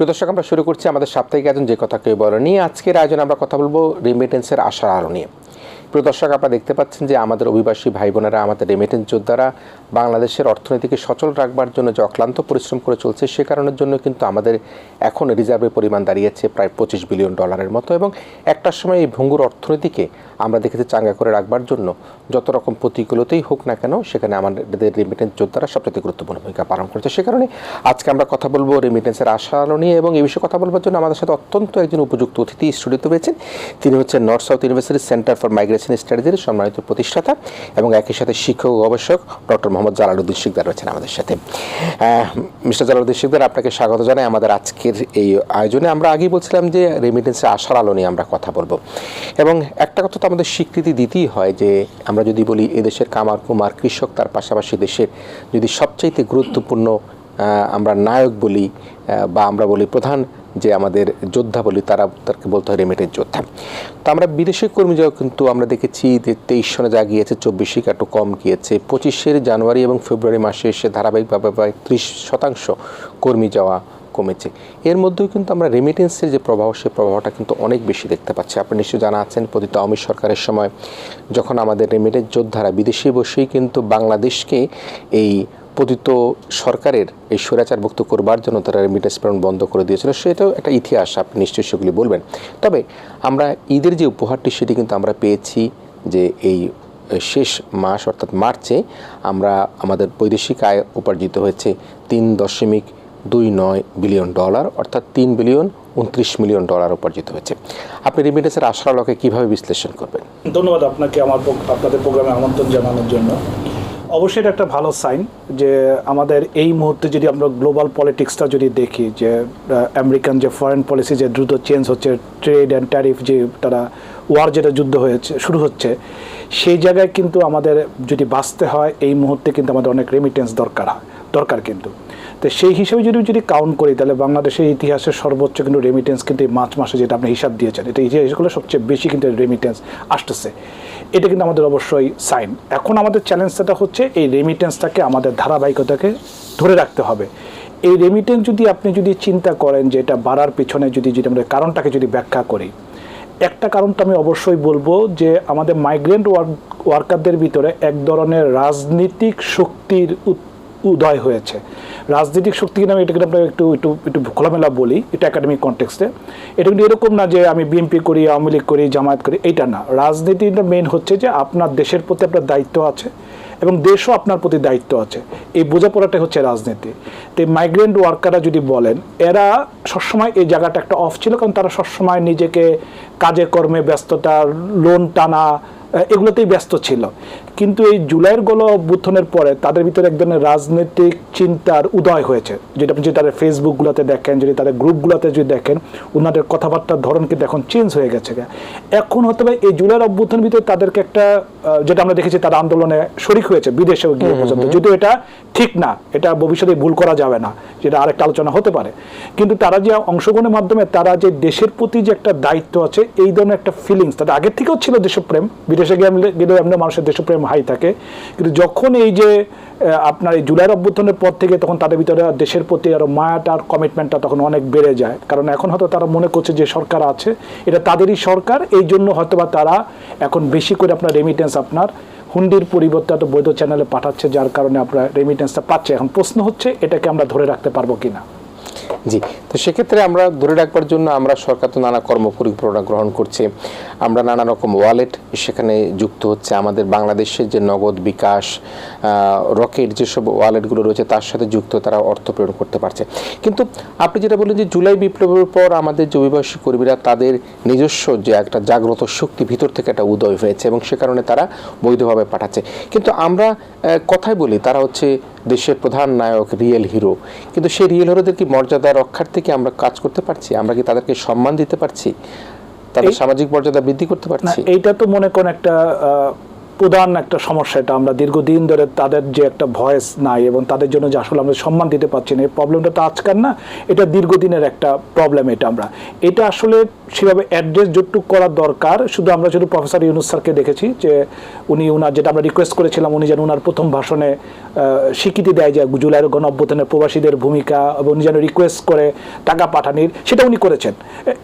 প্রিয় দর্শক, আমরা শুরু করছি আমাদের সাপ্তাহিক আয়োজন, যে কথা কেউ বলেনি। আজকের আয়োজন আমরা কথা বলব রিমিটেন্সের আশার আলো নিয়ে। প্রিয় দর্শক, আপনারা দেখতে পাচ্ছেন যে আমাদের অভিবাসী ভাই বোনেরা আমাদের রেমিটেন্স যোদ্ধারা বাংলাদেশের অর্থনীতিকে সচল রাখবার জন্য যে অক্লান্ত পরিশ্রম করে চলছে, সে কারণের জন্য কিন্তু আমাদের এখন রিজার্ভের পরিমাণ দাঁড়িয়েছে প্রায় পঁচিশ বিলিয়ন ডলারের মতো এবং একটার সময় এই ভঙ্গুর অর্থনীতিকে আমরা দেখেছি চাঙ্গা করে রাখবার জন্য। যত রকম প্রতিকূলতেই হোক না কেন, সেখানে আমাদের রেমিটেন্স যোদ্ধারা সবচেয়ে গুরুত্বপূর্ণ ভূমিকা পালন করছে। সে কারণে আজকে আমরা কথা বলব রেমিটেন্সের আশা নিয়ে এবং এই বিষয়ে কথা বলবার জন্য আমাদের সাথে অত্যন্ত একজন উপযুক্ত অতিথি স্টুডিওতে রয়েছেন। তিনি হচ্ছেন North South University center for migration স্ট্র্যাটেজির সম্মানিত প্রতিষ্ঠাতা এবং একই সাথে শিক্ষক গবেষক ডক্টর মোহাম্মদ জালালউদ্দিন শিকদার রয়েছেন আমাদের সাথে। মিস্টার জালালউদ্দিন শিকদার, আপনাকে স্বাগত জানাই আমাদের আজকের এই আয়োজনে। আমরা আগেই বলছিলাম যে রেমিটেন্সের আশার আলো নিয়ে আমরা কথা বলব। এবং একটা কথা তো আমাদের স্বীকৃতি দিতেই হয় যে আমরা যদি বলি এদেশের কামার কুমার কৃষক, তার পাশাপাশি দেশের যদি সবচাইতে গুরুত্বপূর্ণ আমরা নায়ক বলি বা আমরা বলি প্রধান যে আমাদের যোদ্ধা বলি, তারা তাকে বলতে হয় রেমিটেন্স যোদ্ধা। তো আমরা বিদেশি কর্মী যাও কিন্তু আমরা দেখেছি যে তেইশ সনে যা গিয়েছে, চব্বিশে একটু কম গিয়েছে। পঁচিশের জানুয়ারি এবং ফেব্রুয়ারি মাসে এসে ধারাবাহিকভাবে প্রায় ত্রিশ শতাংশ কর্মী যাওয়া কমেছে। এর মধ্যেও কিন্তু আমরা রেমিটেন্সের যে প্রভাব সেই প্রভাবটা কিন্তু অনেক বেশি দেখতে পাচ্ছি। আপনি নিশ্চয়ই জানা আছেন, পতিত অমিত সরকারের সময় যখন আমাদের রেমিটেন্স যোদ্ধারা বিদেশে বসেই কিন্তু বাংলাদেশকে এই পতিত সরকারের এই স্বৈরাচারভুক্ত করবার জন্য তারা রেমিটেন্স প্রেরণ বন্ধ করে দিয়েছিল, সেটাও একটা ইতিহাস, আপনি নিশ্চয়ই সেগুলি বলবেন। তবে আমরা ঈদের যে উপহারটি, সেটি কিন্তু আমরা পেয়েছি যে এই শেষ মাস, অর্থাৎ মার্চে আমরা আমাদের বৈদেশিক আয় উপার্জিত হয়েছে তিন দশমিক দুই নয় বিলিয়ন ডলার, অর্থাৎ তিন বিলিয়ন উনত্রিশ মিলিয়ন ডলার উপার্জিত হয়েছে। আপনি রেমিটেন্সের আশার কীভাবে বিশ্লেষণ করবেন? ধন্যবাদ আপনাকে আমার আপনাদের প্রোগ্রামে আমন্ত্রণ জানানোর জন্য। অবশ্যই এটা একটা ভালো সাইন যে আমাদের এই মুহূর্তে যদি আমরা গ্লোবাল পলিটিক্সটা যদি দেখি, যে আমেরিকান যে ফরেন পলিসি যে দ্রুত চেঞ্জ হচ্ছে ট্রেড অ্যান্ড ট্যারিফ যে তারা ওয়ার যেটা যুদ্ধ হয়েছে, শুরু হচ্ছে, সেই জায়গায় কিন্তু আমাদের যদি বাঁচতে হয়, এই মুহূর্তে কিন্তু আমাদের অনেক রেমিটেন্স দরকার হয়, দরকার কিন্তু। তো সেই হিসেবে যদি যদি কাউন্ট করি, তাহলে বাংলাদেশের ইতিহাসের সর্বোচ্চ কিন্তু রেমিটেন্স কিন্তু এই মার্চ মাসে যেটা আপনি হিসাব দিয়েছেন, এটা ইতিহাসগুলো সবচেয়ে বেশি কিন্তু রেমিটেন্স আসতেছে। এটা কিন্তু আমাদের অবশ্যই সাইন এখন আমাদের চ্যালেঞ্জটা হচ্ছে এই রেমিটেন্সটাকে আমাদের ধারাবাহিকতাকে ধরে রাখতে হবে। এই রেমিটেন্স যদি আপনি যদি চিন্তা করেন যে এটা বাড়ার পিছনে যদি যদি আমরা কারণটাকে যদি ব্যাখ্যা করি, একটা কারণ তো আমি অবশ্যই বলব যে আমাদের মাইগ্রেন্ট ওয়ার্কারদের ভিতরে এক ধরনের রাজনীতিক শক্তির উদয় হয়েছে। রাজনৈতিক শক্তি কিনা আমি এটাকে আমরা একটু একটু একটু খোলামেলা বলি, এটা একাডেমিক কনটেক্সটে এটা কিন্তু এরকম না যে আমি বিএনপি করি, আওয়ামী লীগ করি, জামায়াত করি এইটা না। রাজনীতিটা মেন হচ্ছে যে আপনার দেশের প্রতি আপনার দায়িত্ব আছে এবং দেশও আপনার প্রতি দায়িত্ব আছে। এই বোঝাপড়াটাই হচ্ছে রাজনীতি। তো মাইগ্রেন্ট ওয়ার্কাররা যদি বলেন, এরা সবসময় এই জায়গাটা একটা অফ ছিল কারণ তারা সবসময় নিজেকে কাজে কর্মে ব্যস্ততা লোন টানা, এগুলোতেই ব্যস্ত ছিল। কিন্তু এই জুলাইয়ের গণ অভ্যুত্থানের পরে তাদের ভিতরে এক ধরনের রাজনৈতিক চিন্তার উদয় হয়েছে। যেটা আপনি যদি তাদের ফেসবুকগুলোতে দেখেন যদি তাদের গ্রুপগুলোতে যদি দেখেন ওনাদের কথাবার্তার ধরন কিন্তু এখন চেঞ্জ হয়ে গেছে। এখন হতে পারে এই জুলাইয়ের অভ্যুত্থানের ভিতরে তাদেরকে একটা যেটা আমরা দেখেছি তারা আন্দোলনে শরিক হয়েছে বিদেশেও গিয়ে পর্যন্ত। যদিও এটা ঠিক না এটা ভবিষ্যতে ভুল করা যাবে না যেটা আরেকটা আলোচনা হতে পারে। কিন্তু তারা যে অংশগ্রহণের মাধ্যমে তারা যে দেশের প্রতি যে একটা দায়িত্ব আছে এই ধরনের একটা ফিলিংস তাদের আগের থেকেও ছিল দেশপ্রেম। বিদেশে গিয়ে গেলেও এমনি মানুষের দেশপ্রেম হাই থাকে। কিন্তু যখন এই যে আপনার এই জুলাইয়ের অভ্যুত্থানের পর থেকে তখন তাদের ভিতরে দেশের প্রতি আরও মায়াটা আর কমিটমেন্টটা তখন অনেক বেড়ে যায়। কারণ এখন হয়তো তারা মনে করছে যে সরকার আছে, এটা তাদেরই সরকার, এই জন্য হয়তো বা তারা এখন বেশি করে আপনার রেমিটেন্স আপনার হুন্ডির পরিবর্তে হয়তো বৈধ চ্যানেলে পাঠাচ্ছে, যার কারণে আপনার রেমিটেন্সটা পাচ্ছে। এখন প্রশ্ন হচ্ছে, এটাকে আমরা ধরে রাখতে পারব কিনা? জি, তো সেক্ষেত্রে আমরা ধরে রাখবার জন্য আমরা সরকার তো নানা কর্ম পরিকল্পনা গ্রহণ করছে। আমরা নানা রকম ওয়ালেট সেখানে যুক্ত হচ্ছে। আমাদের বাংলাদেশের যে নগদ বিকাশ রকেট যেসব ওয়ালেটগুলো রয়েছে, তার সাথে যুক্ত তারা অর্থ প্রেরণ করতে পারছে। কিন্তু আপনি যেটা বললেন যে জুলাই বিপ্লবের পর আমাদের যে অভিবাসী কর্মীরা, তাদের নিজস্ব যে একটা জাগ্রত শক্তি ভিতর থেকে একটা উদয় হয়েছে এবং সে কারণে তারা বৈধভাবে পাঠাচ্ছে। কিন্তু আমরা কথাই বলি, তারা হচ্ছে দেশের প্রধান নায়ক রিয়েল হিরো। কিন্তু সেই রিয়েল হিরোদের কি মর্যাদা রক্ষার থেকে আমরা কাজ করতে পারছি? আমরা কি তাদেরকে সম্মান দিতে পারছি? তাদের সামাজিক মর্যাদা বৃদ্ধি করতে পারছি? এইটা তো মনে করেন একটা আহ, প্রধান একটা সমস্যা এটা। আমরা দীর্ঘদিন ধরে তাদের যে একটা ভয়েস নাই এবং তাদের জন্য যে আসলে আমরা সম্মান দিতে পারছি না, এই প্রবলেমটা তো আজকাল না, এটা দীর্ঘদিনের একটা প্রবলেম এটা আমরা। এটা আসলে সেভাবে অ্যাড্রেস যতটুকু করা দরকার, শুধু আমরা শুধু প্রফেসর ইউনুস স্যারকে দেখেছি যে উনি উনার যেটা আমরা রিকোয়েস্ট করেছিলাম, উনি যেন উনার প্রথম ভাষণে স্বীকৃতি দেয় যে জুলাইয়ের গণ অভ্যুত্থানের প্রবাসীদের ভূমিকা এবং উনি যেন রিকোয়েস্ট করে টাকা পাঠানির, সেটা উনি করেছেন।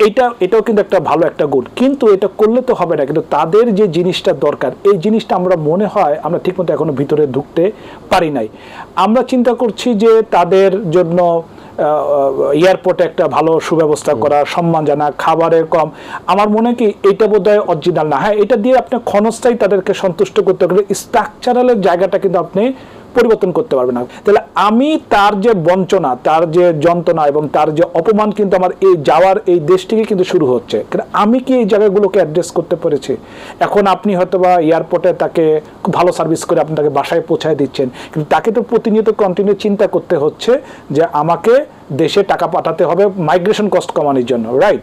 এটা, এটাও কিন্তু একটা ভালো একটা গুণ। কিন্তু এটা করলে তো হবে না, কিন্তু তাদের যে জিনিসটা দরকার, এই জিনিসটা আমরা মনে হয় আমরা ঠিকমতো এখনও ভিতরে ঢুকতে পারি নাই। আমরা চিন্তা করছি যে তাদের জন্য এয়ারপোর্টে একটা ভালো সুব্যবস্থা করা সম্মান জানা খাবারের কম। আমার মনে কি এটা বোধ হয় অরিজিনাল না। হ্যাঁ এটা দিয়ে আপনি ক্ষণস্থায়ী তাদেরকে সন্তুষ্ট করতে গেলে স্ট্রাকচারালের জায়গাটা কিন্তু আপনি পরিবর্তন করতে পারবে না। তাহলে আমি তার যে বঞ্চনা, তার যে যন্ত্রণা এবং তার যে অপমান কিন্তু আমার এই যাওয়ার এই দেশটিকে কিন্তু শুরু হচ্ছে। আমি কি এই জায়গাগুলোকে অ্যাড্রেস করতে পেরেছি? এখন আপনি হয়তো বা এয়ারপোর্টে তাকে খুব ভালো সার্ভিস করে আপনি তাকে বাসায় পৌঁছায় দিচ্ছেন। কিন্তু তাকে তো প্রতিনিয়ত কন্টিনিউ চিন্তা করতে হচ্ছে যে আমাকে দেশে টাকা পাঠাতে হবে মাইগ্রেশন কস্ট কমানোর জন্য রাইট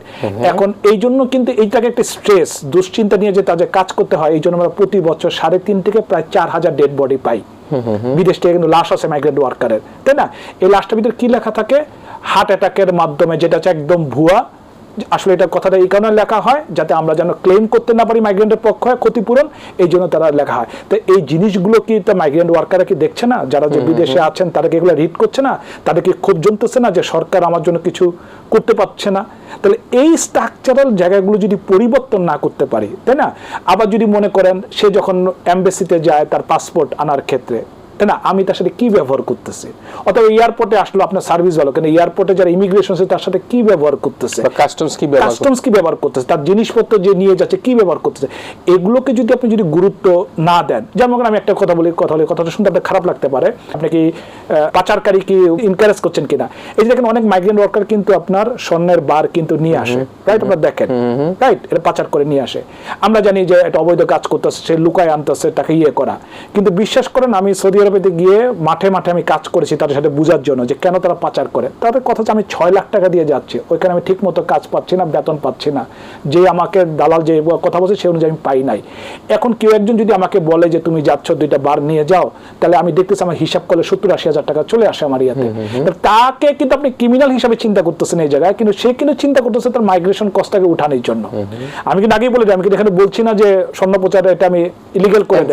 এখন এই জন্য কিন্তু এইটাকে একটা স্ট্রেস দুশ্চিন্তা নিয়ে যে তাদের কাজ করতে হয় এই জন্য আমরা প্রতি বছর সাড়ে তিন থেকে প্রায় চার হাজার ডেড বডি পাই। বিদেশ থেকে কিন্তু লাশ আছে মাইগ্রেন্ট ওয়ার্কারের তাই না? এই লাশটার ভিতরে কি লেখা থাকে? হার্ট অ্যাটাকের মাধ্যমে যেটা হচ্ছে একদম ভুয়া আসলে এটা কথাটা এই কারণে লেখা হয় যাতে আমরা যেন ক্লেম করতে না পারি মাইগ্রেন্টের পক্ষ হয় ক্ষতিপূরণ এই জন্য তারা লেখা হয়। তো এই জিনিসগুলো কি তা মাইগ্রেন্ট ওয়ার্কাররা কি দেখছে না? যারা যে বিদেশে আছেন তারা কি এগুলো রিড করছে না? তাদের কি খুব জমতেছে না যে সরকার আমার জন্য কিছু করতে পারছে না? তাহলে এই স্ট্রাকচারাল জায়গাগুলো যদি পরিবর্তন না করতে পারি তাই না? আবার যদি মনে করেন সে যখন অ্যাম্বাসিতে যায় তার পাসপোর্ট আনার ক্ষেত্রে তাই না? আমি তার সাথে কি ব্যবহার করতেছি? অথবা এয়ারপোর্টে আসলো আপনার সার্ভিস ভালো কিন্তু এয়ারপোর্টে যারা ইমিগ্রেশন আছে তার সাথে কি ব্যবহার করতেছে? কাস্টমস কি ব্যবহার কাস্টমস কি ব্যবহার করতেছে? তার জিনিসপত্র যে নিয়ে যাচ্ছে কি ব্যবহার করতেছে? এগুলোকে যদি আপনি যদি গুরুত্ব না দেন যেমন আমি একটা কথা বলি কথা বলি কথাটা শুনতে আপনার খারাপ লাগতে পারে। আপনি কি পাচারকারী কি ইনকারেজ করছেন কিনা? এই যে দেখেন অনেক মাইগ্রেন্ট ওয়ার্কার কিন্তু আপনার স্বর্ণের বার কিন্তু নিয়ে আসে। রাইট আপনার দেখেন। রাইট এটা পাচার করে নিয়ে আসে। আমরা জানি যে এটা অবৈধ কাজ করতেছে সে লুকায় আনতেছে তাকে ইয়ে করা। কিন্তু বিশ্বাস করেন আমি সৌদি আরবেতে গিয়ে মাঠে মাঠে আমি কাজ করেছি তাদের সাথে বোঝার জন্য যে কেন তারা পাচার করে। তাদের কথা হচ্ছে আমি ছয় লাখ টাকা দিয়ে যাচ্ছি। ওইখানে আমি ঠিক মতো কাজ পাচ্ছি না বেতন পাচ্ছি না। যে আমাকে দালাল যে কথা বলছে সেই অনুযায়ী আমি পাই নাই। এখন কেউ একজন যদি আমাকে বলে যে তুমি যাচ্ছ দুইটা বার নিয়ে যাও তাহলে আমি দেখতেছি আমার হিসাব করলে সত্তর আশি হাজার টাকা চলে আসে আমার ইয়াতে। তাকে কিন্তু আপনি ক্রিমিনাল হিসাবে চিন্তা করতেছেন এই জায়গায় কিন্তু সে কিন্তু চিন্তা করতেছে তার মাইগ্রেশন কস্টটাকে উঠানোর জন্য। আমি কিন্তু আগেই বলে আমি কিন্তু এখানে বলছি না যে স্বর্ণ প্রচার এটা আমি ইলিগেল করে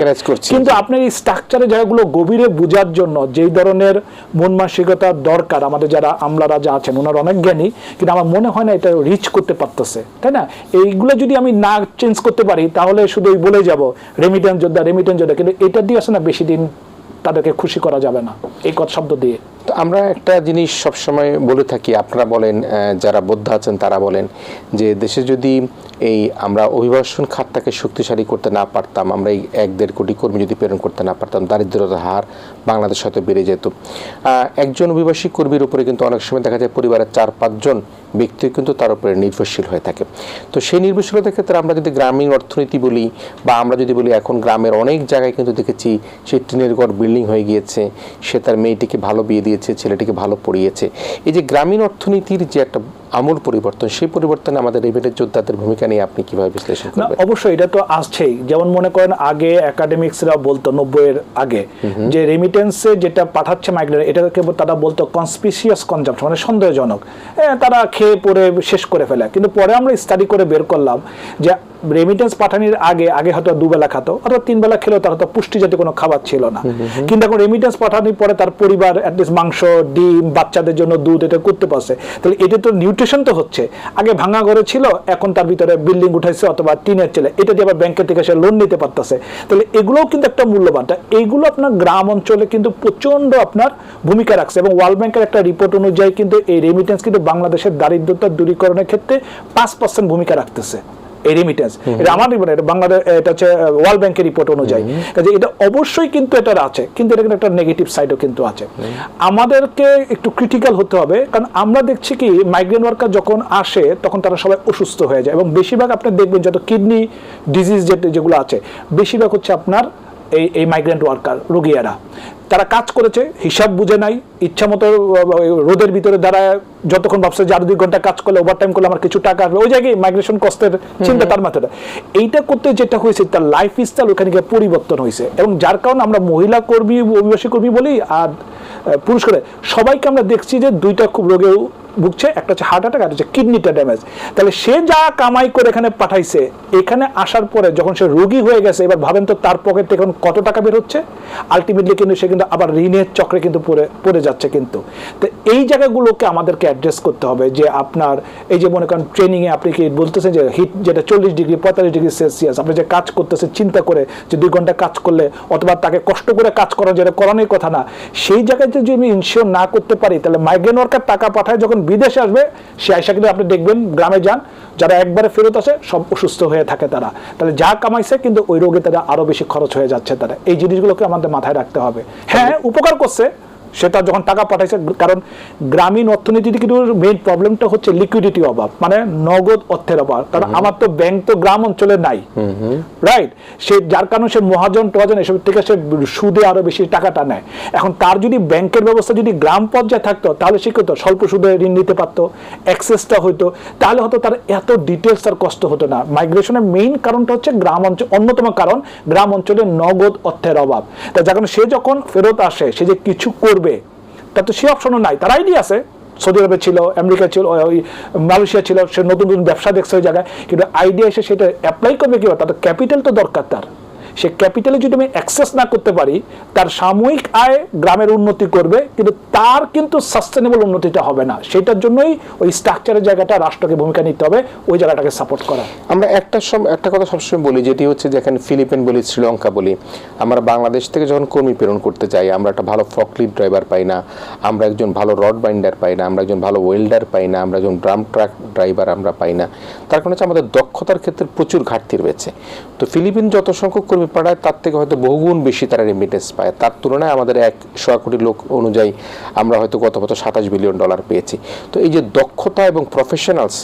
কিন্তু আপনার এই স্ট্রাকচারের জায়গাগুলো গভীরে বোঝার জন্য যেই ধরনের মন মানসিকতার দরকার, আমাদের যারা আমলারা যা আছেন, ওনার অনেক জ্ঞানী, কিন্তু আমার মনে হয় না এটা রিচ করতে পারতেছে, তাই না? এইগুলো যদি আমি না চেঞ্জ করতে পারি, তাহলে শুধু ওই বলে যাব রেমিটেন্স যোদ্ধা রেমিটেন্স যোদ্ধা, কিন্তু এটা দিয়ে আসে না বেশি দিন তাদেরকে খুশি করা যাবে না। এই কথা শব্দ দিয়ে। তো আমরা একটা জিনিস সবসময় বলে থাকি, আপনারা বলেন যারা বৌদ্ধ আছেন তারা বলেন, যে দেশে যদি এই আমরা অভিবাসন খাতটাকে শক্তিশালী করতে না পারতাম, আমরা এই এক দেড় কোটি কর্মী যদি প্রেরণ করতে না পারতাম দারিদ্রতার হার বাংলাদেশ হয়তো বেড়ে যেত। একজন অভিবাসী কর্মীর উপরে কিন্তু অনেক সময় দেখা যায় পরিবারের চার, পাঁচজন ব্যক্তি কিন্তু তার উপরে নির্ভরশীল হয়ে থাকে। তো সেই নির্ভরশীলতার ক্ষেত্রে আমরা যদি গ্রামীণ অর্থনীতি বলি, বা আমরা যদি বলি এখন গ্রামের অনেক জায়গায় কিন্তু দেখেছি সেই টিনের ঘর বিল্ডিং হয়ে গিয়েছে, সে তার মেয়েটিকে ভালো বিয়ে দিয়েছে, ছেলেটিকে ভালো পড়িয়েছে। এই যে গ্রামীণ অর্থনীতির যে একটা আমূল পরিবর্তন সেই পরিবর্তনে আমাদের রেভিডেন্ট যোদ্ধাদের ভূমিকা নিয়ে আপনি কীভাবে বিশ্লেষণ করবেন? অবশ্যই এটা তো আসছেই যেমন মনে করেন আগে একাডেমিক্সরা বলতো নব্বইয়ের আগে যে রেমিটেন্সে যেটা পাঠাচ্ছে মাইগ্রেট এটাকে তারা বলতো কনসপিসিয়াস কনজাম্পশন মানে সন্দেহজনক। তারা খেয়ে পরে শেষ করে ফেলে। কিন্তু পরে আমরা স্টাডি করে বের করলাম যে রেমিটেন্স পাঠানোর আগে আগে হয়তো দুবেলা খাতো অথবা তিন বেলা খেলেও তার হয়তো পুষ্টি জাতীয় কোনো খাবার ছিল না। কিন্তু এখন রেমিটেন্স পাঠানোর পরে তার পরিবার অ্যাটলিস্ট মাংস ডিম বাচ্চাদের জন্য দুধ এটা করতে পারছে। তাহলে এটা তো নিউট্রিশন তো হচ্ছে। আগে ভাঙা ঘরে ছিল, এখন তার ভিতরে বিল্ডিং উঠাইছে অথবা টিনের ছেলে এটা দিয়ে আবার ব্যাংকের থেকে সে লোন নিতে পারতেছে। তাহলে এগুলোও কিন্তু একটা মূল্যবান। এইগুলো আপনার গ্রাম অঞ্চলে কিন্তু প্রচণ্ড আপনার ভূমিকা রাখছে এবং ওয়ার্ল্ড ব্যাংকের একটা রিপোর্ট অনুযায়ী কিন্তু এই রেমিটেন্স কিন্তু বাংলাদেশের দারিদ্রতা দূরীকরণের ক্ষেত্রে পাঁচ পার্সেন্ট ভূমিকা রাখতেছে। এই রেমিটেন্স এটা আমার রিপোর্ট এটা বাংলাদেশ এটা হচ্ছে ওয়ার্ল্ড ব্যাংকের রিপোর্ট অনুযায়ী। কাজে এটা অবশ্যই কিন্তু এটার আছে কিন্তু এটা কিন্তু একটা নেগেটিভ সাইডও কিন্তু আছে। আমাদেরকে একটু ক্রিটিক্যাল হতে হবে কারণ আমরা দেখছি কি মাইগ্রেন ওয়ার্কার যখন আসে তখন তারা সবাই অসুস্থ হয়ে যায় এবং বেশিরভাগ আপনি দেখবেন যত কিডনি ডিজিজ যেগুলো আছে বেশিরভাগ হচ্ছে আপনার এই এই মাইগ্রেন্ট ওয়ার্কার রোগীরা তারা কাজ করেছে হিসাব বুঝে নাই ইচ্ছা মতো রোদের ভিতরে দাঁড়ায় যতক্ষণ ভাবছে যে আরও দুই ঘণ্টা কাজ করলে ওভার টাইম করলে আমার কিছু টাকা আসবে ওই জায়গায় মাইগ্রেশন কস্টের চিন্তা তার মাথাটা এইটা করতে যেটা হয়েছে তার লাইফ স্টাইল ওখানে গিয়ে পরিবর্তন হয়েছে। এবং যার কারণে আমরা মহিলা কর্মী অভিবাসী কর্মী বলি আর পুরুষ করে সবাইকে আমরা দেখছি যে দুইটা খুব রোগে ভুগছে, একটা হচ্ছে হার্ট অ্যাটাক আর হচ্ছে কিডনিটা ড্যামেজ তাহলে সে যা কামাই করে এখানে পাঠাইছে, এখানে আসার পরে যখন সে রোগী হয়ে গেছে, এবার ভাবেন তো তার পকেট থেকে এখন কত টাকা বের হচ্ছে? আলটিমেটলি কিন্তু সে কিন্তু আবার ঋণের চক্রে কিন্তু পড়ে পড়ে যাচ্ছে কিন্তু। তো এই জায়গাগুলোকে আমাদেরকে অ্যাড্রেস করতে হবে যে আপনার, এই যে মনে করেন ট্রেনিংয়ে আপনি কি বলতেছেন যে হিট যেটা চল্লিশ ডিগ্রি পঁয়তাল্লিশ ডিগ্রি সেলসিয়াস আপনি যে কাজ করতেছেন চিন্তা করে যে দুই ঘণ্টা কাজ করলে অথবা তাকে কষ্ট করে কাজ করা যেটা করানোর কথা না, সেই জায়গায় যদি আমি ইনশিওর না করতে পারি, তাহলে মাইগ্রেন ওয়ার্কার টাকা পাঠায় যখন বিদেশে আসবে সে আইসা কিন্তু আপনি দেখবেন গ্রামে যান যারা একবারে ফেরত আসে সব অসুস্থ হয়ে থাকে তারা। তাহলে যা কামাইছে কিন্তু ওই রোগে তারা আরও বেশি খরচ হয়ে যাচ্ছে তারা। এই জিনিসগুলোকে আমাদের মাথায় রাখতে হবে। হ্যাঁ উপকার করছে সেটা যখন টাকা পাঠাইছে কারণ গ্রামীণ অর্থনীতিতে কিন্তু মেইন প্রবলেমটা হচ্ছে লিকুইডিটি অভাব মানে নগদ অর্থের অভাব। কারণ আমার তো ব্যাংক তো গ্রাম অঞ্চলে নাই। রাইট সে যার কারণে সে মহাজন টহাজন এসব থেকে সে সুদে আরও বেশি টাকাটা নেয়। এখন তার যদি ব্যাংকের ব্যবস্থা যদি গ্রাম পর্যায়ে থাকতো তাহলে সে করতো স্বল্প সুদে ঋণ নিতে পারতো অ্যাক্সেসটা হইতো। তাহলে হয়তো তার এত ডিটেলস আর কষ্ট হতো না। মাইগ্রেশনের মেইন কারণটা হচ্ছে গ্রাম অঞ্চল অন্যতম কারণ গ্রাম অঞ্চলে নগদ অর্থের অভাব। তা যখন সে যখন ফেরত আসে সে যে কিছু করবে তার তো সে অপশনও নাই। তার আইডিয়া আছে। সৌদি আরবে ছিল, আমেরিকা ছিল ওই মালয়েশিয়া ছিল, সে নতুন নতুন ব্যবসা দেখছে ওই জায়গায়। কিন্তু আইডিয়া এসে সেটা অ্যাপ্লাই করবে কি তার ক্যাপিটাল তো দরকার তার। সে ক্যাপিটালে যদি আমি অ্যাক্সেস না করতে পারি, তার সাময়িক আয় গ্রামের উন্নতি করবে, কিন্তু তার কিন্তু সাস্টেনেবল উন্নতিটা হবে না। সেটার জন্যই ওই স্ট্রাকচারের জায়গাটা, রাষ্ট্রকে ভূমিকা নিতে হবে, ওই জায়গাটাকে সাপোর্ট করা। আমরা একটা সম একটা কথা সবসময় বলি, যেটি হচ্ছে যেখানে ফিলিপিন বলি, শ্রীলঙ্কা বলি। আমরা বাংলাদেশ থেকে যখন কর্মী প্রেরণ করতে যাই আমরা একটা ভালো ফকলিফ ড্রাইভার পাই না, আমরা একজন ভালো রড বাইন্ডার পাই না, আমরা একজন ভালো ওয়েল্ডার পাই না, আমরা একজন ড্রাম ট্রাক ড্রাইভার আমরা পাই না। তার কারণে হচ্ছে আমাদের দক্ষতার ক্ষেত্রে প্রচুর ঘাটতি রয়েছে। তো ফিলিপিন যত সংখ্যক কর্মী পাঠায় তার থেকে হয়তো বহুগুণ বেশি তারা রেমিটেন্স পায়। তার তুলনায় আমাদের এক শো কোটি লোক অনুযায়ী আমরা হয়তো গত বছর সাতাশ বিলিয়ন ডলার পেয়েছি। তো এই যে দক্ষতা এবং প্রফেশনালস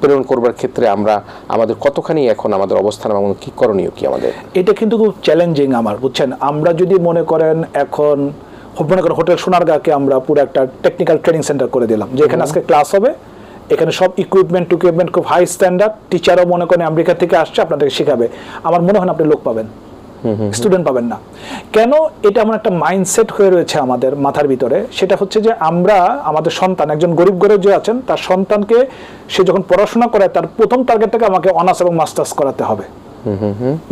প্রেরণ করবার ক্ষেত্রে আমরা আমাদের কতখানি এখন আমাদের অবস্থান এবং কি করণীয় কি আমাদের? এটা কিন্তু খুব চ্যালেঞ্জিং আমার বুঝছেন? আমরা যদি মনে করেন এখন মনে করেন হোটেল সোনারগাঁকে আমরা পুরো একটা টেকনিক্যাল ট্রেনিং সেন্টার করে দিলাম যে এখানে আজকে ক্লাস হবে এখানে সব ইকুইপমেন্ট টুইকুইপমেন্ট খুব হাই স্ট্যান্ডার্ড টিচারও মনে করেন আমেরিকা থেকে আসছে আপনাদেরকে শেখাবে। আমার মনে হয় আপনি লোক পাবেন। স্টুডেন্ট পাবেন না। কেন? এটা এমন একটা মাইন্ডসেট হয়ে রয়েছে আমাদের মাথার ভিতরে। সেটা হচ্ছে যে আমরা আমাদের সন্তান একজন গরিব ঘরে যে আছেন তার সন্তানকে সে যখন পড়াশোনা করে তার প্রথম টার্গেটটাকে আমাকে অনার্স এবং মাস্টার্স করাতে হবে।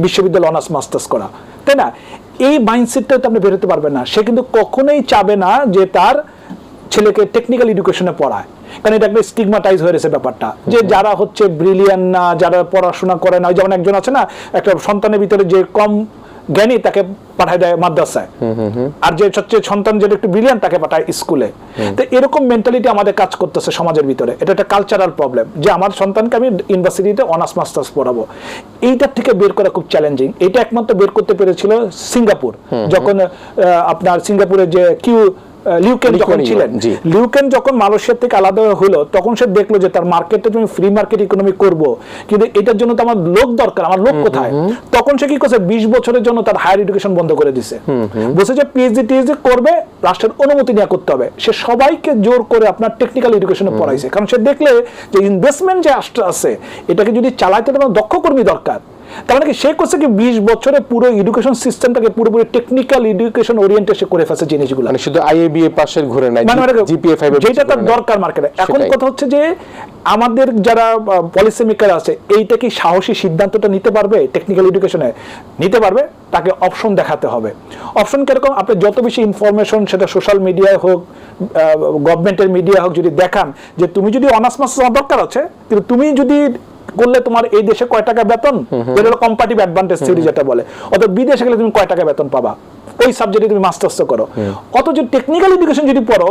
বিশ্ববিদ্যালয় অনার্স মাস্টার্স করা। তাই না? এই মাইন্ডসেটটা তো আপনি বেরোতে পারবেন না। সে কিন্তু কখনোই চাবে না যে তার ছেলেকে টেকনিক্যাল এডুকেশনে পড়ায়। কারণ এটা একটা স্টিগমাটাইজ হয়ে রয়েছে ব্যাপারটা। যে যারা হচ্ছে ব্রিলিয়ান না যারা পড়াশোনা করে না যেমন একজন আছে না একটা সন্তানের ভিতরে যে কম জ্ঞানী তাকে পাঠায় দেয় মাদ্রাসায়। আর যে সবচেয়ে সন্তান যেটা একটু ব্রিলিয়ান তাকে পাঠায় স্কুলে। তো এরকম মেন্টালিটি আমাদের কাজ করতেছে সমাজের ভিতরে। এটা একটা কালচারাল প্রবলেম যে আমার সন্তানকে আমি ইউনিভার্সিটিতে অনার্স মাস্টার্স পড়াবো। এইটার থেকে বের করা খুব চ্যালেঞ্জিং এটা একমাত্র বের করতে পেরেছিল সিঙ্গাপুর। যখন আপনার সিঙ্গাপুরের যে কিউ লিউকেন যখন ছিলেন লিউকেন যখন মালয়েশিয়া থেকে আলাদা হলো তখন সে দেখল যে তার মার্কেটে তুমি ফ্রি মার্কেট ইকোনমি করব। কিন্তু এটার জন্য তো আমার লোক দরকার আমার লোক কোথায়? তখন সে কি করছে বিশ বছরের জন্য তার হায়ার এডুকেশন বন্ধ করে দিছে। বলছে যে পিএইচডি টিএইচডি করবে রাষ্ট্রের অনুমতি নিয়ে করতে হবে। সে সবাইকে জোর করে আপনার টেকনিক্যাল এডুকেশনে পড়াইছে। কারণ সে দেখলে যে ইনভেস্টমেন্ট যে রাষ্ট্র আছে এটাকে যদি চালাইতে তোমার দক্ষ কর্মী দরকার তার মানে কি সে করছে কি বিশ বছরে পুরো এডুকেশন সিস্টেমটাকে পুরোপুরি টেকনিক্যাল এডুকেশন ওরিয়েন্টেড সে করে ফেলছে জিনিসগুলো। মানে শুধু আইএবিএ পাশের ঘুরে নাই মানে মানে জিপিএ ফাইভ যেটা তার দরকার মার্কেটে এখন কথা হচ্ছে যে আমাদের যারা পলিসি মেকার আছে এইটা কি সাহসী সিদ্ধান্তটা নিতে পারবে টেকনিক্যাল এডুকেশনে নিতে পারবে তাকে অপশন দেখাতে হবে। অপশন কীরকম? আপনি যত বেশি ইনফরমেশন সেটা সোশ্যাল মিডিয়ায় হোক গভর্নমেন্টের মিডিয়া হোক যদি দেখান যে তুমি যদি অনার্স মাস্টার্স দরকার আছে কিন্তু তুমি যদি করলে তোমার এই দেশে কয় টাকা বেতন? এটা হলো কম্পারেটিভ অ্যাডভান্টেজ থিওরি যেটা বলে। অত বিদেশে গেলে তুমি কয় টাকা বেতন পাবা? ওই সাবজেক্টে তুমি মাস্টার্স করো। অথচ টেকনিক্যাল এডুকেশন যদি পড়ো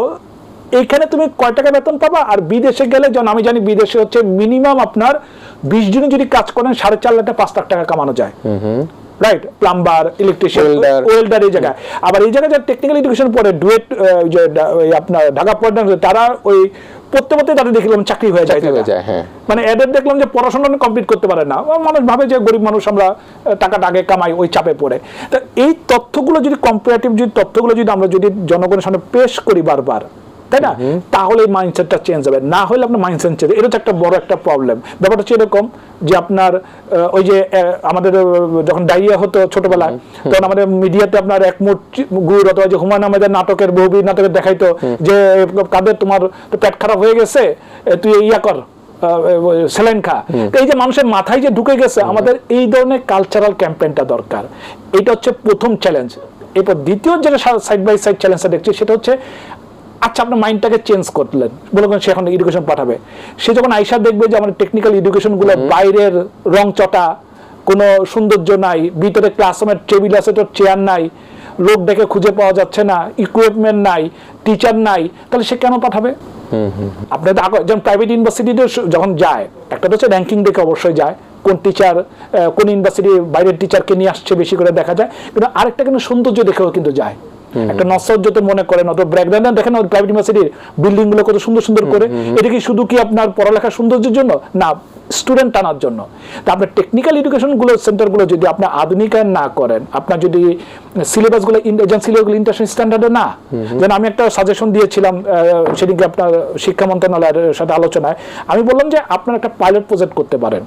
এইখানে তুমি কয় টাকা বেতন পাবা? আর বিদেশে গেলে যেমন আমি জানি বিদেশে হচ্ছে মিনিমাম আপনার বিশ জনে যদি কাজ করেন সাড়ে চার লাখ পাঁচ লাখ টাকা কামানো যায়। Right plumber electrician. ওয়েল্ডার এই জায়গায় আবার এই জায়গায় যারা টেকনিক্যাল এডুকেশন পড়ে ডুয়েট যে আপনার ঢাকা পড়ে তারা ওই পড়তে পড়তে তাদের দেখলাম চাকরি হয়ে। যায়, হ্যাঁ। মানে এদের দেখলাম যে পড়াশোনা কমপ্লিট করতে পারে না মানুষ ভাবে যে গরিব মানুষ আমরা টাকাটা আগে কামাই ওই চাপে পড়ে তা এই তথ্যগুলো যদি কম্পারেটিভ যদি তথ্যগুলো যদি আমরা যদি জনগণের সামনে পেশ করি বারবার তাই না? তাহলে এই মাইন্ডসেটটা চেঞ্জ হবে। না হলে আপনার মাইন্ডসেট চেঞ্জ এটা হচ্ছে একটা বড় একটা প্রবলেম ব্যাপারটা হচ্ছে এরকম যে আপনার ওই যে আমাদের যখন ডাইরিয়া হতো ছোটবেলায় তখন আমাদের মিডিয়াতে আপনার এক মুঠ গুড় অথবা যে হুমায়ুন আহমেদের নাটকের বহুবি নাটকের দেখাইতো যে কাদের তোমার পেট খারাপ হয়ে গেছে তুই ইয়া কর স্যালাইন খা এই যে মানুষের মাথায় যে ঢুকে গেছে আমাদের এই ধরনের কালচারাল ক্যাম্পেইনটা দরকার। এটা হচ্ছে প্রথম চ্যালেঞ্জ এরপর দ্বিতীয় যেটা সাইড বাই সাইড চ্যালেঞ্জটা দেখছি সেটা হচ্ছে আচ্ছা আপনার মাইন্ডটাকে চেঞ্জ করলেন। বলে সে এখন এডুকেশন পাঠাবে। সে যখন আইসা দেখবে যে আমাদের টেকনিক্যাল এডুকেশনগুলো বাইরের রং চটা কোনো সৌন্দর্য নাই ভিতরে ক্লাসরুমের টেবিল আছে তো চেয়ার নাই লোক ডেকে খুঁজে পাওয়া যাচ্ছে না ইকুইপমেন্ট নাই টিচার নাই তাহলে সে কেন পাঠাবে? আপনাদের আগে যেমন প্রাইভেট ইউনিভার্সিটিতে যখন যায় একটা তো হচ্ছে র্যাঙ্কিং দেখে অবশ্যই যায় কোন টিচার কোন ইউনিভার্সিটি বাইরের টিচারকে নিয়ে আসছে বেশি করে দেখা যায় কিন্তু আরেকটা কিন্তু সৌন্দর্য দেখেও কিন্তু যায়। একটা নসজ্জতে মনে করেন অত ব্র্যাকগ্রাউন্ড দেখেন প্রাইভেট ইউনিভার্সিটির বিল্ডিংগুলো কত সুন্দর সুন্দর করে। এটা কি শুধু কি আপনার পড়ালেখার সৌন্দর্যের জন্য? না স্টুডেন্ট টানার জন্য। তা আপনার টেকনিক্যাল এডুকেশনগুলো সেন্টারগুলো যদি আপনার আধুনিকায়ন না করেন আপনার যদি সিলেবাসগুলো সিলেবাসগুলো ইন্টারন্যাশনাল স্ট্যান্ডার্ডে না যেন আমি একটা সাজেশন দিয়েছিলাম সেদিনকে আপনার শিক্ষা মন্ত্রণালয়ের সাথে আলোচনায় আমি বললাম যে আপনার একটা পাইলট প্রজেক্ট করতে পারেন।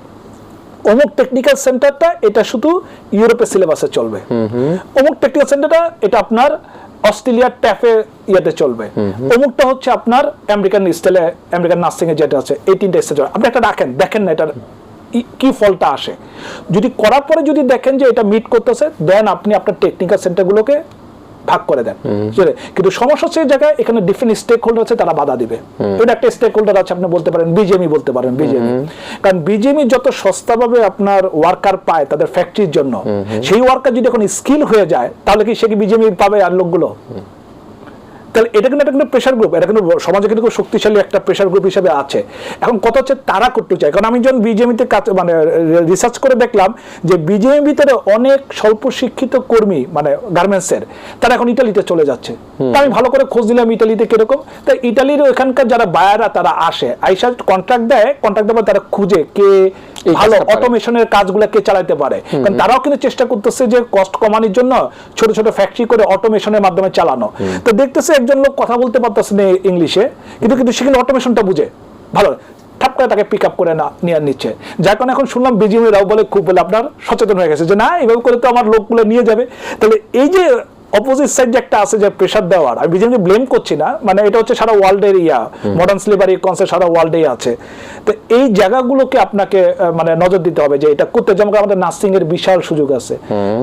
অমুক টেকনিক্যাল সেন্টারটা এটা শুধু ইউরোপের সিলেবাসে চলবে। অমুক টেকনিক্যাল সেন্টারটা এটা আপনার অস্ট্রেলিয়ার ট্যাফে ইয়েতে চলবে। অমুকটা হচ্ছে আপনার আমেরিকান স্টাইলে আমেরিকান নার্সিং এ যেটা আছে এই তিনটা স্টেজ আপনি একটা রাখেন দেখেন না এটার কি ফলটা আসে। যদি করার পরে যদি দেখেন যে এটা মিট করতেছে দেন আপনি আপনার টেকনিক্যাল সেন্টারগুলোকে ভাগ করে দেন? কিন্তু সমস্যা হচ্ছে জায়গায় এখানে ডিফারেন্ট স্টেক হোল্ডার আছে তারা বাধা দিবে। এটা একটা স্টেক হোল্ডার আছে আপনি বলতে পারেন বিজেমি বলতে পারেন বিজেমি কারণ বিজেমি যত সস্তাভাবে আপনার ওয়ার্কার পায় তাদের ফ্যাক্টরির জন্য সেই ওয়ার্কার যদি এখন স্কিল হয়ে যায় তাহলে কি সে কি বিজেমি পাবে আর লোকগুলো? তাহলে এটা কিন্তু একটা কিন্তু প্রেশার গ্রুপ এটা কিন্তু সমাজে কিন্তু খুব শক্তিশালী একটা প্রেশার গ্রুপ হিসেবে আছে। এখন কত হচ্ছে তারা করতে চায়। কারণ আমি যখন বিজেপিতে কাজ মানে রিসার্চ করে দেখলাম যে বিজেপি ভিতরে অনেক স্বল্প শিক্ষিত কর্মী মানে গার্মেন্টসের তারা এখন ইটালিতে চলে যাচ্ছে। তা আমি ভালো করে খোঁজ দিলাম ইটালিতে কীরকম। তা ইটালির ওখানকার যারা বায়াররা তারা আসে। আইসা কন্ট্রাক্ট দেয় কন্ট্রাক্ট দেওয়ার তারা খুঁজে কে ভালো অটোমেশনের কাজগুলো কে চালাতে পারে। কারণ তারাও কিন্তু চেষ্টা করতেছে যে কস্ট কমানোর জন্য ছোট ছোট ফ্যাক্টরি করে অটোমেশনের মাধ্যমে চালানো। তো দেখতেছে একজন লোক কথা বলতে পারতেছে না ইংলিশে কিন্তু কিন্তু সে কিন্তু অটোমেশনটা বুঝে। ভালো ঠাপ করে তাকে পিক আপ করে না নিয়ে নিচ্ছে। যার কারণে এখন শুনলাম বিজিএমরাও বলে খুব বলে আপনার সচেতন হয়ে গেছে যে না এভাবে করে তো আমার লোকগুলো নিয়ে যাবে। তাহলে এই যে অপোজিট সাইড যে একটা আছে যে প্রেশার দেওয়ার আমি বিজেপিকে ব্লেম করছি না মানে এটা হচ্ছে সারা ওয়ার্ল্ডের ইয়া মডার্ন স্লেভারি কনসেপ্ট সারা ওয়ার্ল্ডেই আছে। তো এই জায়গাগুলোকে আপনাকে মানে নজর দিতে হবে যে এটা করতে যেমন আমাদের নার্সিং এর বিশাল সুযোগ আছে।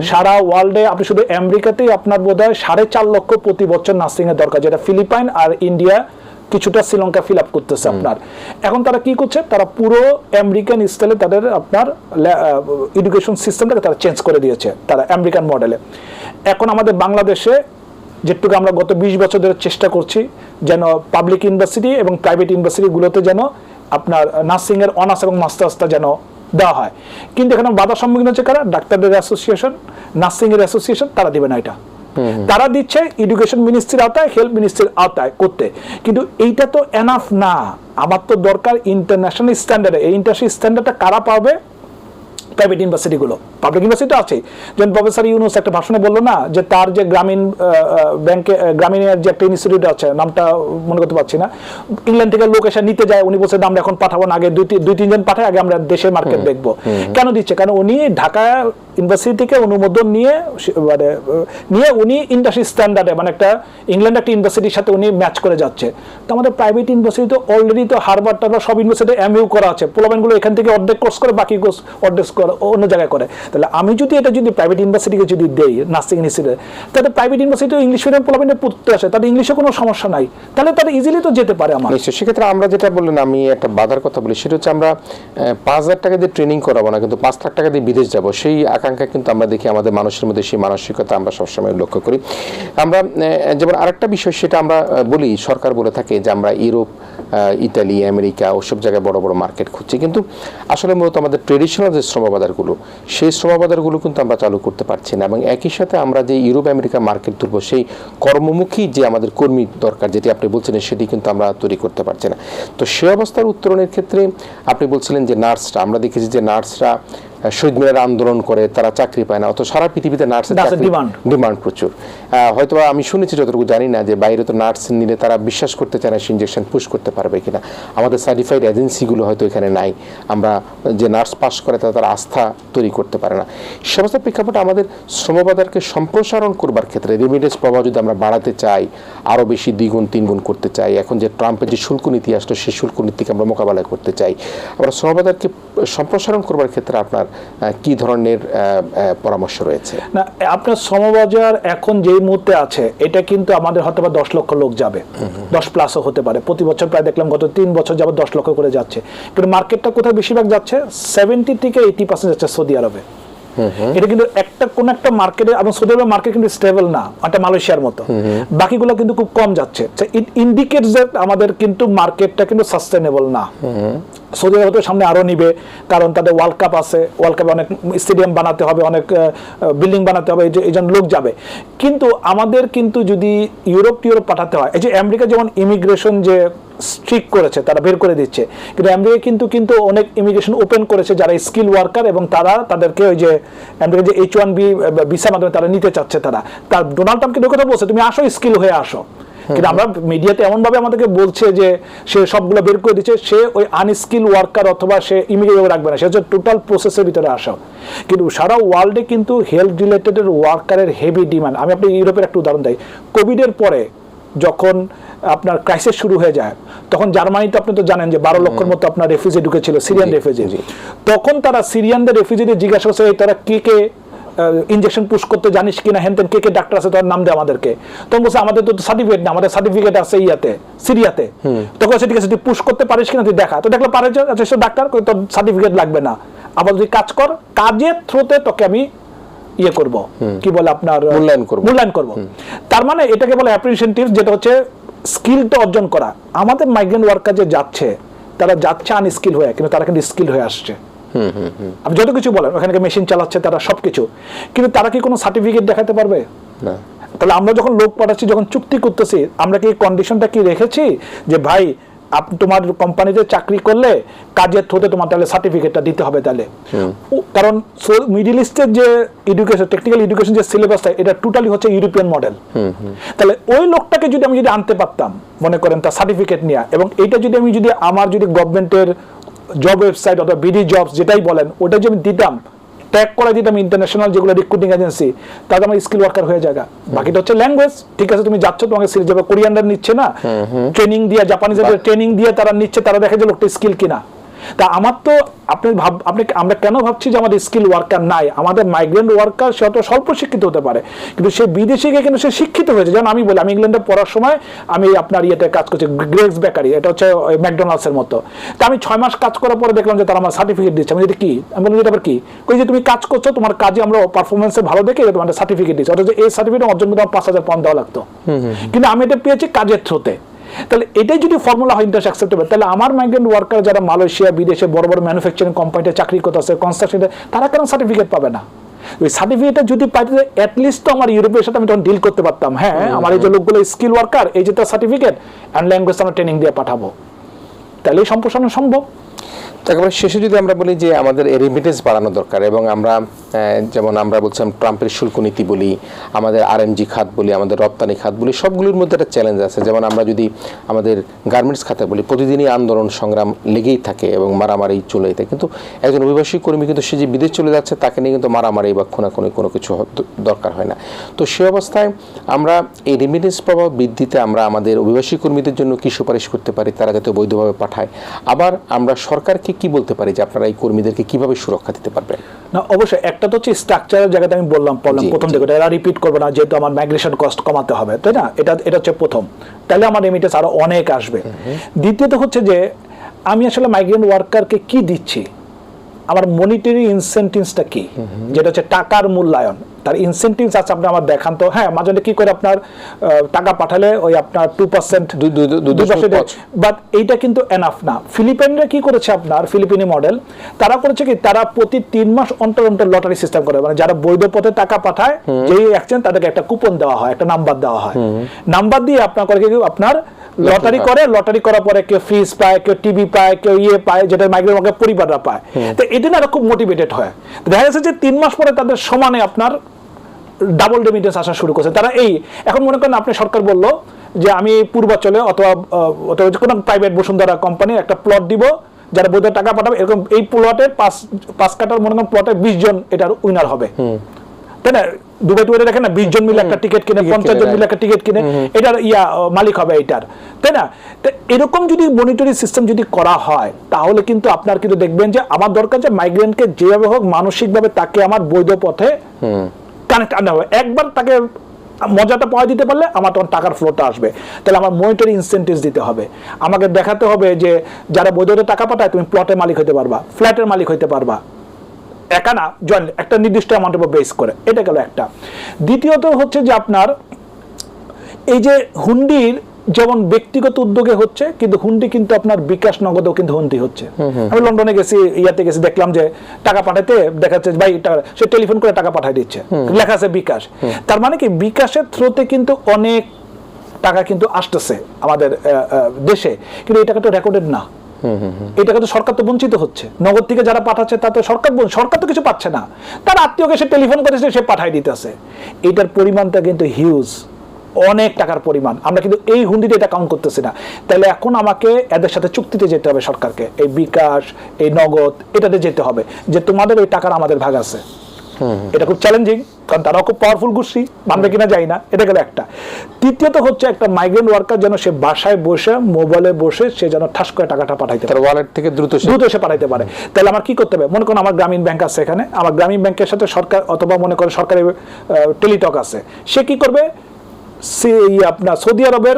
সারা ওয়ার্ল্ডে আপনি শুধু আমেরিকাতেই আপনার বোধ হয় সাড়ে চার লক্ষ প্রতি বছর নার্সিং এর দরকার যেটা ফিলিপাইন আর ইন্ডিয়া কিছুটা শ্রীলঙ্কা ফিল আপ করতেছে আপনার। এখন তারা কি করছে? তারা পুরো আমেরিকান স্টাইলে তাদের আপনার এডুকেশন সিস্টেমটাকে তারা চেঞ্জ করে দিয়েছে তারা আমেরিকান মডেলে এখন আমাদের বাংলাদেশে যেটুকু আমরা গত বিশ বছর ধরে চেষ্টা করছি যেন পাবলিক ইউনিভার্সিটি এবং প্রাইভেট ইউনিভার্সিটিগুলোতে যেন আপনার নার্সিং এর অনার্স এবং মাস্টার্সটা যেন দেওয়া হয়। কিন্তু এখানে বাধা সম্মুখীন হচ্ছে কারা? ডাক্তারদের অ্যাসোসিয়েশন নার্সিংয়ের অ্যাসোসিয়েশন তারা দিবে না এটা। তারা দিচ্ছে এডুকেশন মিনিস্ট্রির আওতায় হেলথ মিনিস্ট্রির আওতায় করতে। কিন্তু এইটা তো এনাফ না। আমার তো দরকার ইন্টারন্যাশনাল স্ট্যান্ডার্ডে এই ইন্টারন্যাশনাল স্ট্যান্ডার্ডটা কারা পাবে? প্রাইভেট ইউনিভার্সিটিগুলো পাবলিক ইউনিভার্সিটি তো আছে যেমন প্রফেসর ইউনুস একটা ভাষণে বলল না যে তার যে গ্রামীণ ব্যাংকে গ্রামীণের যে একটা ইনস্টিটিউট আছে নামটা মনে করতে পারছি না। ইংল্যান্ড থেকে লোক এসে নিতে যায়। উনি বলছে আমরা এখন পাঠাবো না। আগে দুই দুই তিনজন পাঠায় আগে আমরা দেশের মার্কেট দেখব। কেন দিচ্ছে? কারণ উনি ঢাকা ইউনিভার্সিটি থেকে অনুমোদন নিয়ে মানে নিয়ে উনি ইন্ডাস্ট্রি স্ট্যান্ডার্ডে মানে একটা ইংল্যান্ড একটা ইউনিভার্সিটির সাথে উনি ম্যাচ করে যাচ্ছে। তো আমাদের প্রাইভেট ইউনিভার্সিটি তো অলরেডি তো হারবার টারবার সব ইউনিভার্সিটি এমইউ করা আছে। পোলামেনগুলো এখান থেকে অর্ধেক কোর্স করে, বাকি কোর্স অর্ধেক করে, অন্য জায়গায় করে। তাহলে আমি যদি এটা যদি প্রাইভেট ইউনিভার্সিটিকে যদি দেই নার্সিং ইনস্টিটিউটে তাহলে প্রাইভেট ইউনিভার্সিটি ইংলিশ মিডিয়াম পোলামেন্টে পড়তে আসে তাদের ইংলিশে কোনো সমস্যা নাই। তাহলে তারা ইজিলি তো যেতে পারে আমার। সেক্ষেত্রে আমরা যেটা বললেন, আমি একটা বাধার কথা বলি, সেটা হচ্ছে আমরা পাঁচ হাজার টাকা দিয়ে ট্রেনিং করাবো না, কিন্তু পাঁচ লাখ টাকা দিয়ে বিদেশ যাব, সেই আকাঙ্ক্ষা কিন্তু আমরা দেখি আমাদের মানুষের মধ্যে সেই মানসিকতা আমরা সবসময় লক্ষ্য করি। আমরা যেমন আরেকটা বিষয় সেটা আমরা বলি, সরকার বলে থাকে যে আমরা ইউরোপ ইতালি আমেরিকা ওসব জায়গায় বড় বড় মার্কেট খুঁজছে। কিন্তু আসলে মূলত আমাদের ট্রেডিশনাল যে শ্রম বাজারগুলো সেই শ্রম বাজারগুলো কিন্তু আমরা চালু করতে পারছি না। এবং একই সাথে আমরা যে ইউরোপ আমেরিকা মার্কেট তুলব সেই কর্মমুখী যে আমাদের কর্মী দরকার যেটি আপনি বলছিলেন সেটি কিন্তু আমরা তৈরি করতে পারছি না। তো সে অবস্থার উত্তরণের ক্ষেত্রে আপনি বলছিলেন যে নার্সরা আমরা দেখেছি যে নার্সরা শহীদ মিনারে আন্দোলন করে তারা চাকরি পায় না। অত সারা পৃথিবীতে নার্সের ডিমান্ড প্রচুর। হয়তো আমি শুনেছি যতটুকু জানি না যে বাইরে তো নার্স নিলে তারা বিশ্বাস করতে চায় না সে ইঞ্জেকশন পুশ করতে পারবে কিনা। আমাদের সার্টিফাইড এজেন্সিগুলো হয়তো এখানে নাই। আমরা যে নার্স পাস করে তারা তার আস্থা তৈরি করতে পারে না। সমস্ত প্রেক্ষাপটে আমাদের শ্রমবাজারকে সম্প্রসারণ করবার ক্ষেত্রে রেমিডেন্স প্রভাব যদি আমরা বাড়াতে চাই আরও বেশি দ্বিগুণ, তিনগুণ করতে চাই, এখন যে ট্রাম্পের যে শুল্ক নীতি আসলো সেই শুল্ক নীতিকে আমরা মোকাবেলা করতে চাই। আমরা শ্রমবাজারকে সম্প্রসারণ করবার ক্ষেত্রে আপনার কি ধরনের পরামর্শ রয়েছে? না, আপনার শ্রমবাজার এখন যেই মুহূর্তে আছে। এটা কিন্তু আমাদের হয়তো বা দশ লক্ষ লোক যাবে। দশ প্লাসও হতে পারে। প্রতি বছর প্রায় দেখলাম গত তিন বছর যাবে দশ লক্ষ করে যাচ্ছে। কিন্তু মার্কেটটা কোথায় বেশিরভাগ যাচ্ছে? সেভেন্টি থেকে এইটি পার্সেন্ট যাচ্ছে সৌদি আরবে। এটা কিন্তু একটা কোন একটা মার্কেটে এবং সৌদি আরবের মার্কেট কিন্তু স্টেবল না একটা মালয়েশিয়ার মতো। বাকিগুলো কিন্তু খুব কম যাচ্ছে। ইট ইন্ডিকেটস দ্যাট আমাদের কিন্তু মার্কেটটা কিন্তু সাস্টেনেবল না। সৌদি আরব সামনে আরও নিবে কারণ তাদের ওয়ার্ল্ড কাপ আছে ওয়ার্ল্ড কাপে অনেক স্টেডিয়াম বানাতে হবে অনেক বিল্ডিং বানাতে হবে এই যে- এই জন্য লোক যাবে। কিন্তু আমাদের কিন্তু যদি ইউরোপ টিউরোপ পাঠাতে হয় এই যে আমেরিকা যেমন ইমিগ্রেশন যে স্ট্রিক করেছে তারা বের করে দিচ্ছে। কিন্তু আমেরিকা কিন্তু কিন্তু অনেক ইমিগ্রেশন ওপেন করেছে যারা স্কিল ওয়ার্কার এবং তারা তাদেরকে ওই যে আমেরিকা যে এইচ ওয়ান বি ভিসার মাধ্যমে তারা নিতে চাচ্ছে তারা। তার ডোনাল্ড ট্রাম্প কিন্তু কথা বলছে তুমি আসো স্কিল হয়ে আসো। কিন্তু আমরা মিডিয়াতে এমন ভাবে আমাদেরকে বলছে যে সে সবগুলো বের করে দিচ্ছে সে ওই আনস্কিল ওয়ার্কার অথবা সে ইমিগ্রেট রাখবে না সে হচ্ছে টোটাল প্রসেসের ভিতরে আসা। কিন্তু সারা ওয়ার্ল্ডে কিন্তু হেলথ রিলেটেড ওয়ার্কারের হেভি ডিমান্ড আমি আপনি ইউরোপের একটা উদাহরণ দেয় কোভিডের পরে যখন আপনার ক্রাইসিস শুরু হয়ে যায় তখন জার্মানিতে আপনি তো জানেন যে বারো লক্ষের মতো আপনার রেফিউজি ঢুকেছিল সিরিয়ান রেফিউজি তখন তারা সিরিয়ানদের রেফিউজিদের জিজ্ঞাসা করছে তারা কে কে ইনজেকশন পুশ করতে জানিস কিনা? হেনতেন কে কে ডাক্তার আছে তার নাম দে আমাদেরকে। তখন বলছে আমাদের তো সার্টিফিকেট না আমাদের সার্টিফিকেট আছে ইয়াতে সিরিয়াতে। তখন সে ঠিক আছে তুই পুশ করতে পারিস কিনা তুই দেখা। তো দেখলে পারে যে আচ্ছা ডাক্তার তোর সার্টিফিকেট লাগবে না। আবার তুই কাজ কর কাজের থ্রুতে তোকে আমি ইয়ে করব। কি বলে আপনার মূল্যায়ন করব। মূল্যায়ন করব। তার মানে এটাকে বলে অ্যাপ্রিসিয়েটিভ যেটা হচ্ছে স্কিলটা অর্জন করা। আমাদের মাইগ্রেন্ট ওয়ার্কার যে যাচ্ছে তারা যাচ্ছে আনস্কিল হয়ে কিন্তু তারা কিন্তু স্কিল হয়ে আসছে। আপনি যত কিছু বলেন ওখানে মেশিন চালাচ্ছে তারা সবকিছু। কিন্তু তারা কি কোনো সার্টিফিকেট দেখাতে পারবে? না। তাহলে আমরা যখন লোক পাঠাচ্ছি যখন চুক্তি করতেছি আমরা কি কন্ডিশনটা কি রেখেছি? যে ভাই তোমার কোম্পানিতে চাকরি করলে কাজের থ্রুতে তোমার তাহলে সার্টিফিকেটটা দিতে হবে তাহলে। কারণ মিডিল ইস্টের যে এডুকেশন টেকনিক্যাল এডুকেশন যে সিলেবাসটা এটা টোটালি হচ্ছে ইউরোপিয়ান মডেল তাহলে ওই লোকটাকে যদি আমি যদি আনতে পারতাম মনে করেন তার সার্টিফিকেট নিয়ে এবং এইটা যদি আমি যদি আমার যদি গভর্নমেন্টের জব ওয়েবসাইট অথবা বিডি জবস যেটাই বলেন ওটা যদি আমি দিতাম ট্যাগ করে দিতাম ইন্টারন্যাশনাল যেগুলো রিক্রুটিং এজেন্সি তাতে আমার স্কিল ওয়ার্কার হয়ে জায়গা। বাকিটা হচ্ছে ল্যাঙ্গুয়েজ ঠিক আছে তুমি যাচ্ছ তোমাকে সিরিজ যাবে কোরিয়ানরা নিচ্ছে না। ট্রেনিং দিয়ে জাপানিজদের ট্রেনিং দিয়ে তারা নিচ্ছে তারা দেখে যে লোকটা স্কিল কিনা। তা আমার তো আপনি ভাব আপনি আমরা কেন ভাবছি যে আমাদের স্কিল ওয়ার্কার নাই? আমাদের মাইগ্রেন্ট ওয়ার্কার সে হয়তো স্বল্প শিক্ষিত হতে পারে। কিন্তু সে বিদেশে গিয়ে কিন্তু সে শিক্ষিত হয়েছে। যেমন আমি বলি আমি ইংল্যান্ডে পড়ার সময় আমি আপনার ইয়েতে কাজ করছি গ্রেক্স বেকারি এটা হচ্ছে ম্যাকডোনাল্ডস এর মতো। তা আমি ছয় মাস কাজ করার পরে দেখলাম যে তারা আমার সার্টিফিকেট দিচ্ছে। আমি এটা কি? আমি বললাম এটা আবার কি? কই যে তুমি কাজ করছ তোমার কাজে আমরা পারফরমেন্সে ভালো দেখে তোমার সার্টিফিকেট দিচ্ছে। অথচ এই সার্টিফিকেট অর্জন করতে আমার পাঁচ হাজার পাউন্ড দেওয়া লাগতো। কিন্তু আমি এটা পেয়েছি কাজের থ্রুতে তাহলে এটাই যদি ফর্মুলা হয় ইন্টারেস্ট অ্যাকসেপ্টেবল তাহলে আমার মাইগ্রেন্ট ওয়ার্কার যারা মালয়েশিয়া বিদেশে বড় বড় ম্যানুফ্যাকচারিং কোম্পানিতে চাকরি করতেছে কনস্ট্রাকশনে তারা কেন সার্টিফিকেট পাবে না? ওই সার্টিফিকেটটা যদি পাইতে অ্যাটলিস্ট তো আমার ইউরোপের সাথে আমি তখন ডিল করতে পারতাম। হ্যাঁ আমার এই যে লোকগুলো স্কিল ওয়ার্কার এই যে তার সার্টিফিকেট অ্যান্ড ল্যাঙ্গুয়েজ আমরা ট্রেনিং দিয়ে পাঠাবো। তাহলে এই সম্প্রসারণ সম্ভব। একেবারে শেষে যদি আমরা বলি যে আমাদের রেমিটেন্স বাড়ানো দরকার এবং আমরা যেমন আমরা বলছিলাম ট্রাম্পের শুল্ক নীতি বলি, আমাদের আরএমজি খাত বলি, আমাদের রপ্তানি খাত বলি, সবগুলির মধ্যে একটা চ্যালেঞ্জ আছে। যেমন আমরা যদি আমাদের গার্মেন্টস খাতে বলি, প্রতিদিনই আন্দোলন সংগ্রাম লেগেই থাকে এবং মারামারি চলেই থাকে। কিন্তু একজন অভিবাসী কর্মী কিন্তু সে যে বিদেশ চলে যাচ্ছে, তাকে নিয়ে কিন্তু মারামারি বা খুনাখুনি কোনো কিছু দরকার হয় না। তো সে অবস্থায় আমরা এই রেমিটেন্স প্রভাব বৃদ্ধিতে আমরা আমাদের অভিবাসী কর্মীদের জন্য কী সুপারিশ করতে পারি, তারা যাতে বৈধভাবে পাঠায়। আবার আমরা সরকারকে কি বলতে পারি যে আপনারা এই কর্মীদেরকে কীভাবে সুরক্ষা দিতে পারবেন? না অবশ্যই একটা তো হচ্ছে স্ট্রাকচারের জায়গাতে আমি বললাম বললাম প্রথম জি। থেকে এটা রিপিট করব না যেহেতু আমার মাইগ্রেশন কস্ট কমাতে হবে তাই না? এটা এটা হচ্ছে প্রথম। তাহলে আমার রেমিটেন্স আরও অনেক আসবে। দ্বিতীয়ত হচ্ছে যে আমি আসলে মাইগ্রেন্ট ওয়ার্কারকে কি দিচ্ছি? আমার মনিটারি ইনসেন্টিভসটা কি? যেটা হচ্ছে টাকার মূল্যায়ন। তার ইনসেন্টিভস আছে আপনি আমার দেখান তো। হ্যাঁ মাঝে কি করে আপনার টাকা পাঠালে ওই আপনার টু পার্সেন্ট। বাট এইটা কিন্তু এনাফ না। ফিলিপাইনরা কি করেছে আপনার ফিলিপিনি মডেল তারা করেছে কি তারা প্রতি তিন মাস অন্তর অন্তর লটারি সিস্টেম করে। মানে যারা বৈধ পথে টাকা পাঠায় যেই এক্সচেঞ্জ তাদেরকে একটা কুপন দেওয়া হয় একটা নাম্বার দেওয়া হয়। নাম্বার দিয়ে আপনার করে কি আপনার লটারি করে লটারি করার পরে কেউ ফ্রিজ পায় কেউ টিভি পায় কেউ ইয়ে পায় যেটা মাইগ্রেন ওয়ার্কের পরিবাররা পায়। তো এটা না খুব মোটিভেটেড হয়। দেখা যাচ্ছে যে তিন মাস পরে তাদের সমানে আপনার ডাবল রেমিটেন্স আসা শুরু করছে। তারা এই এখন মনে করেন আপনি সরকার বলল যে আমি পূর্বাচলে অথবা অথবা কোনো প্রাইভেট বসুন্ধরা কোম্পানি একটা প্লট দিব যারা বৈধ টাকা পাঠাবে এরকম এই প্লটের পাঁচ পাঁচ কাটার মনে করেন প্লটে বিশ জন এটার উইনার হবে। তাই না? দুবাই টুবাই দেখেন না বিশ জন মিলে একটা টিকিট কিনে পঞ্চাশ জন মিলে একটা টিকিট কিনে এটার ইয়া মালিক হবে এটার তাই না? তো এরকম যদি মনিটরি সিস্টেম যদি করা হয় তাহলে কিন্তু আপনার কিন্তু দেখবেন যে আমার দরকার যে মাইগ্রেন্টকে যেভাবে হোক মানসিকভাবে তাকে আমার বৈধ পথে কানেক্ট আনা হবে একবার তাকে মজাটা পাওয়া দিতে পারলে আমার তখন টাকার ফ্লোটা আসবে। তাহলে আমার মনিটারি ইনসেন্টিভস দিতে হবে। আমাকে দেখাতে হবে যে যারা বৈধতে টাকা পাঠায়, তুমি প্লটের মালিক হতে পারবা ফ্ল্যাটের মালিক হতে পারবা। একা না জয়েন্ট একটা নির্দিষ্ট অ্যামাউন্টের উপর বেস করে। এটা গেল একটা। দ্বিতীয়ত হচ্ছে যে আপনার এই যে হুন্ডির যেমন ব্যক্তিগত উদ্যোগে হচ্ছে কিন্তু হুন্ডি কিন্তু আপনার বিকাশ নগদেও কিন্তু হুন্ডি হচ্ছে। আমি লন্ডনে গেছি ইয়াতে গেছি দেখলাম যে টাকা পাঠাতে দেখা যাচ্ছে ভাই সে টেলিফোন করে টাকা পাঠাই দিচ্ছে। লেখা আছে বিকাশ। তার মানে কি বিকাশের থ্রোতে কিন্তু অনেক টাকা কিন্তু আসতেছে আমাদের দেশে। কিন্তু এই টাকা তো রেকর্ডেড না। এই টাকা তো সরকার তো বঞ্চিত হচ্ছে। নগদ থেকে যারা পাঠাচ্ছে তাতে সরকার সরকার তো কিছু পাচ্ছে না। তার আত্মীয়কে সে টেলিফোন করেছে সে পাঠাই দিতেছে। এটার পরিমাণটা কিন্তু হিউজ অনেক টাকার পরিমাণ। আমরা কিন্তু এই হুন্ডিতে এটা কাউন্ট করতেছি না। তাহলে এখন আমাকে এদের সাথে চুক্তিতে যেতে হবে সরকারকে। এই বিকাশ এই নগদ এটাতে যেতে হবে যে তোমাদের ওই টাকার আমাদের ভাগ আছে। এটা খুব চ্যালেঞ্জিং কারণ তারাও খুব পাওয়ারফুল গোষ্ঠী মানবে কিনা যাই না। এটা গেল একটা। তৃতীয়ত হচ্ছে একটা মাইগ্রেন্ট ওয়ার্কার যেন সে বাসায় বসে মোবাইলে বসে সে যেন ঠাস করে টাকাটা পাঠাইতে পারে। ওয়ালেট থেকে দ্রুত দ্রুত এসে পাঠাইতে পারে। তাহলে আমার কি করতে হবে? মনে করুন আমার গ্রামীণ ব্যাংক আছে এখানে। আমার গ্রামীণ ব্যাংকের সাথে সরকার অথবা মনে করেন সরকারি টেলিটক আছে। সে কি করবে? সে আপনার সৌদি আরবের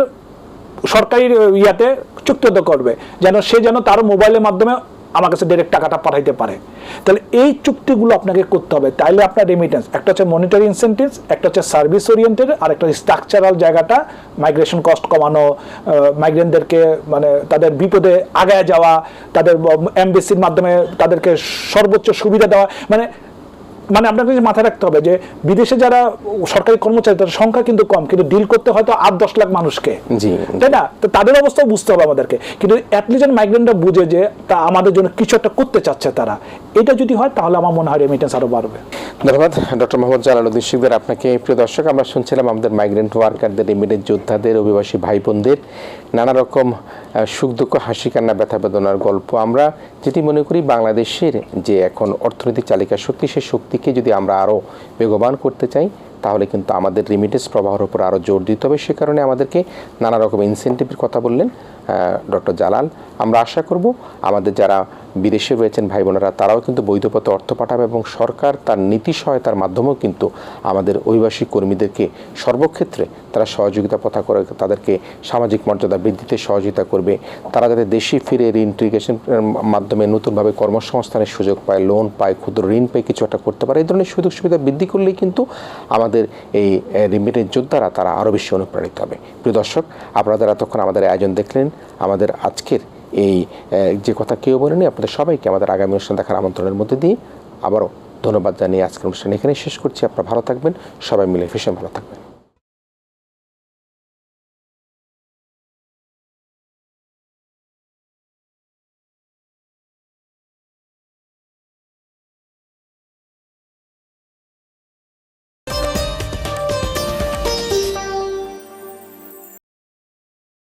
সরকারি ইয়াতে চুক্তিবদ্ধ করবে, যেন সে যেন তার মোবাইলের মাধ্যমে আমার কাছে ডাইরেক্ট টাকাটা পাঠাইতে পারে। তাহলে এই চুক্তিগুলো আপনাকে করতে হবে। তাইলে আপনার রেমিটেন্স একটা হচ্ছে মনিটারি ইনসেন্টিভস একটা হচ্ছে সার্ভিস ওরিয়েন্টেড আর একটা স্ট্রাকচারাল জায়গাটা মাইগ্রেশন কস্ট কমানো মাইগ্রেন্টদেরকে মানে তাদের বিপদে আগায় যাওয়া, তাদের এমবিসির মাধ্যমে তাদেরকে সর্বোচ্চ সুবিধা দেওয়া মানে মানে আপনাকে যে মাথায় রাখতে হবে যে বিদেশে যারা সরকারি কর্মচারী তাদের সংখ্যা কিন্তু কম কিন্তু ডিল করতে হয়তো আট দশ লাখ মানুষকে। তাই না? তো তাদের অবস্থাও বুঝতে হবে আমাদেরকে। কিন্তু অ্যাটলিস্ট মাইগ্রেন্টরা বুঝে যে তা আমাদের জন্য কিছু একটা করতে চাচ্ছে তারা। এটা যদি হয় তাহলে আমার মনে হয় রেমিটেন্স আরও বাড়বে। ধন্যবাদ। ডক্টর মোহাম্মদ জালালউদ্দিন শিকদার আপনাকে প্রিয় দর্শক আমরা শুনছিলাম আমাদের মাইগ্রেন্ট ওয়ার্কারদের রেমিডেন্ট যোদ্ধাদের অভিবাসী ভাই বোনদের নানা রকম সুখ দুঃখ হাসি কান্না ব্যথা বেদনার গল্প। আমরা যেটি মনে করি বাংলাদেশের যে এখন অর্থনৈতিক চালিকা শক্তি সেই শক্তিকে যদি আমরা আরও বেগবান করতে চাই, তাহলে কিন্তু আমাদের রিমিটেন্স প্রবাহের উপর আরও জোর দিতে হবে। সে কারণে আমাদেরকে নানা রকম ইনসেন্টিভের কথা বললেন ডক্টর জালাল আমরা আশা করব আমাদের যারা বিদেশে রয়েছেন ভাই বোনেরা, তারাও কিন্তু বৈধ পথে অর্থ পাঠাবে এবং সরকার তার নীতি সহায়তার মাধ্যমেও কিন্তু আমাদের অভিবাসী কর্মীদেরকে সর্বক্ষেত্রে তারা সহযোগিতা পথা করে, তাদেরকে সামাজিক মর্যাদা বৃদ্ধিতে সহযোগিতা করবে। তারা যাতে দেশে ফিরে রিইন্টিগ্রেশন মাধ্যমে নতুনভাবে কর্মসংস্থানের সুযোগ পায় লোন পায়, ক্ষুদ্র ঋণ পায়, কিছু একটা করতে পারে, এই ধরনের সুযোগ সুবিধা বৃদ্ধি করলেই কিন্তু আমাদের এই রিমিটেন্স যোদ্ধারা তারা আরও বেশি অনুপ্রাণিত হবে। প্রিয় দর্শক, আপনারা যারা এতক্ষণ আমাদের আয়োজন দেখলেন, আমাদের আজকের এই যে কথা কেউ বলেনি আপনাদের সবাইকে আমাদের আগামী অনুষ্ঠান দেখার আমন্ত্রণের মধ্যে দিয়ে আবারও ধন্যবাদ জানিয়ে আজকের অনুষ্ঠান এখানে শেষ করছি। আপনারা ভালো থাকবেন, সবাই মিলে ভীষণ ভালো থাকবেন।